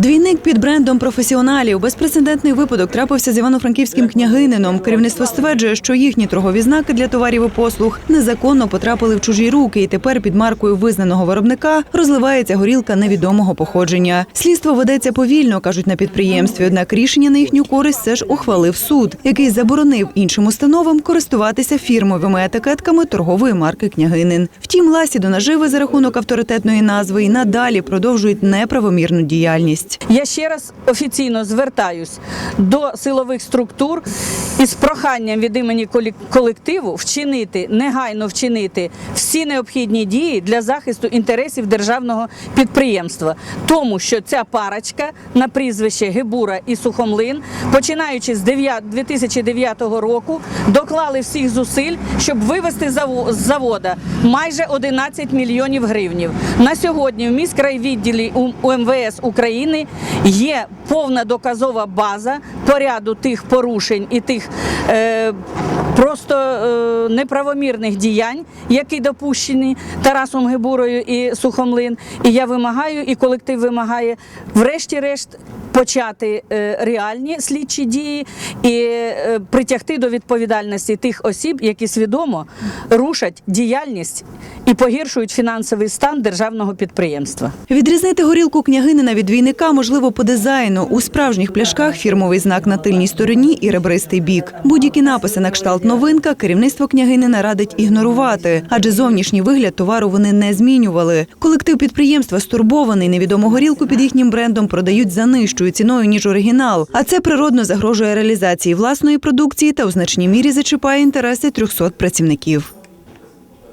Двійник під брендом професіоналів. Безпрецедентний випадок трапився з івано-франківським княгинином. Керівництво стверджує, що їхні торгові знаки для товарів і послуг незаконно потрапили в чужі руки, і тепер під маркою визнаного виробника розливається горілка невідомого походження. Слідство ведеться повільно, кажуть на підприємстві. Однак рішення на їхню користь все ж ухвалив суд, який заборонив іншим установам користуватися фірмовими етикетками торгової марки княгинин. Втім, ласі до наживи за рахунок авторитетної назви і надалі продовжують неправомірну діяльність. Я ще раз офіційно звертаюсь до силових структур із проханням від імені колективу вчинити негайно вчинити всі необхідні дії для захисту інтересів державного підприємства, тому що ця парочка на прізвище Гебура і Сухомлин, починаючи з 9 2009 року, доклали всіх зусиль, щоб вивести з завода майже 11 мільйонів гривнів. На сьогодні в міськрайвідділі у МВС України є повна доказова база по ряду тих порушень і тих е, просто е, неправомірних діянь, які допущені Тарасом Гебурою і Сухомлин. І я вимагаю, і колектив вимагає, врешті-решт. Почати е, реальні слідчі дії і е, притягти до відповідальності тих осіб, які свідомо рушать діяльність і погіршують фінансовий стан державного підприємства. Відрізнити горілку княгинина від двійника можливо по дизайну. У справжніх пляшках фірмовий знак на тильній стороні і ребристий бік. Будь-які написи на кшталт новинка керівництво княгинина радить ігнорувати, адже зовнішній вигляд товару вони не змінювали. Колектив підприємства стурбований. Невідому горілку під їхнім брендом продають за нижчою ціною ніж оригінал. А це природно загрожує реалізації власної продукції та у значній мірі зачіпає інтереси 300 працівників.